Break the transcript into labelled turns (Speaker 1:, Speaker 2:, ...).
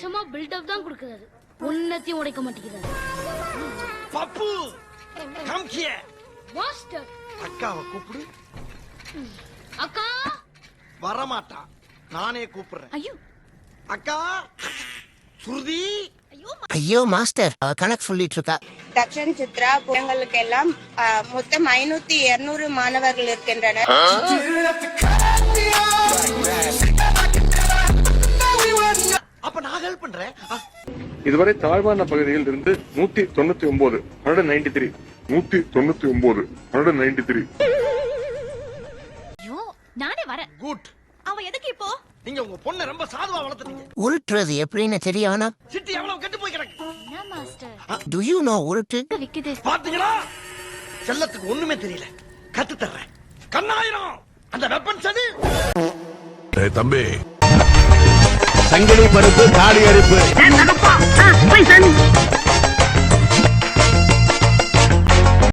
Speaker 1: சும்மா பில்டப் தான் கொடுக்கறாரு. உன்னத்தையும் உடைக்க மாட்டேங்கிறாரு.
Speaker 2: பப்பு கம் ஹியர்
Speaker 1: மாஸ்டர்
Speaker 2: அக்காவை கூப்பிடு.
Speaker 1: அக்கா!
Speaker 2: வரமாட்டா. நானே கூப்பிடுறேன்.
Speaker 3: ஐயோ.
Speaker 2: அக்கா சுருதி.
Speaker 4: ஐயோ மாஸ்டர். கணக்கு சொல்லிட்டு இருக்கா
Speaker 5: தக்ஷன் சித்ரா புறங்களுக்கெல்லாம் ஆ, மொத்தம் ஐநூத்தி இருநூறு மாணவர்கள் இருக்கின்றனர்.
Speaker 6: இதுவரை தாழ்வான பகுதியில் இருந்து நூத்தி தொண்ணூத்தி ஒன்பது ஹண்ட்ரட் நைன்டி த்ரீ நூத்தி தொண்ணூத்தி ஒன்பது ஹண்ட்ரட் நைன்டி த்ரீ
Speaker 3: ஐயோ நானே வரேன்.
Speaker 2: குட்
Speaker 3: அவன் எதுக்கு இப்போ?
Speaker 2: நீங்க உங்க பொண்ணை ரொம்ப சாதுவா வளர்த்துட்டீங்க.
Speaker 4: உருட்டுறது எப்படின்னு தெரியானா
Speaker 2: சிட்டி எவ்வளவு கெட்டு போய் கிடக்கு?
Speaker 3: என்ன மாஸ்டர்?
Speaker 4: டு யூ நோ உருட்டு?
Speaker 3: விக்குது?
Speaker 2: பாத்தீங்களா? செல்லத்துக்கு ஒண்ணுமே தெரியல. கத்து தர்றேன் கண்ணாயிரம்! அந்த வெப்பன் சது
Speaker 7: டேய் தம்பி. சங்கிலி பருப்பு தாலி அரிப்பு.